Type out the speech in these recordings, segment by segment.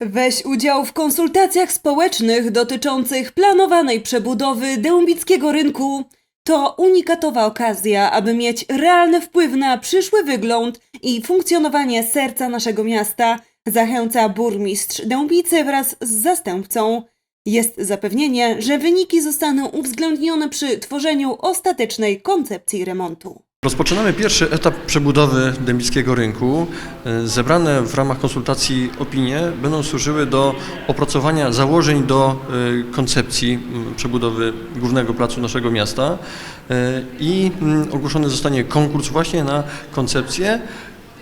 Weź udział w konsultacjach społecznych dotyczących planowanej przebudowy dębickiego rynku. To unikatowa okazja, aby mieć realny wpływ na przyszły wygląd i funkcjonowanie serca naszego miasta, zachęca burmistrz Dębicy wraz z zastępcą. Jest zapewnienie, że wyniki zostaną uwzględnione przy tworzeniu ostatecznej koncepcji remontu. Rozpoczynamy pierwszy etap przebudowy dębickiego rynku. E, Zebrane w ramach konsultacji opinie będą służyły do opracowania założeń do e, koncepcji przebudowy głównego placu naszego miasta E, i ogłoszony zostanie konkurs właśnie na koncepcję.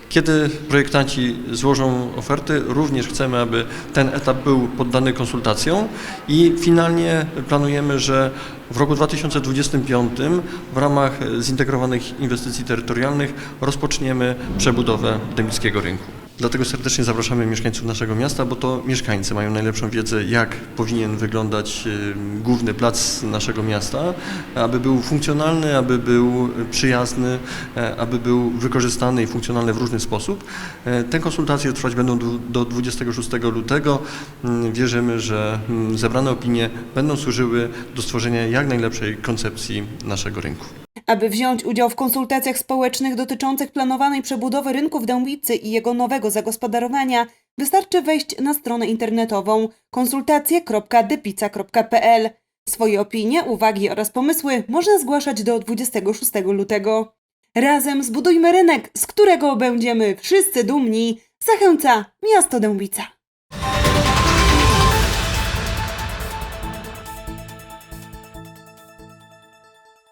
Kiedy projektanci złożą oferty, również chcemy, aby ten etap był poddany konsultacjom i finalnie planujemy, że w roku 2025 w ramach zintegrowanych inwestycji terytorialnych rozpoczniemy przebudowę dębickiego rynku. Dlatego serdecznie zapraszamy mieszkańców naszego miasta, bo to mieszkańcy mają najlepszą wiedzę, jak powinien wyglądać y, główny plac naszego miasta, aby był funkcjonalny, aby był przyjazny, e, aby był wykorzystany i funkcjonalny w różny sposób. E, Te konsultacje trwać będą do- do 26 lutego. Mm, Wierzymy, że mm, zebrane opinie będą służyły do stworzenia jak najlepszej koncepcji naszego rynku. Aby wziąć udział w konsultacjach społecznych dotyczących planowanej przebudowy rynku w Dębicy i jego nowego zagospodarowania, wystarczy wejść na stronę internetową konsultacje.depica.pl. Swoje opinie, uwagi oraz pomysły można zgłaszać do 26 lutego. Razem zbudujmy rynek, z którego będziemy wszyscy dumni. Zachęca miasto Dębica.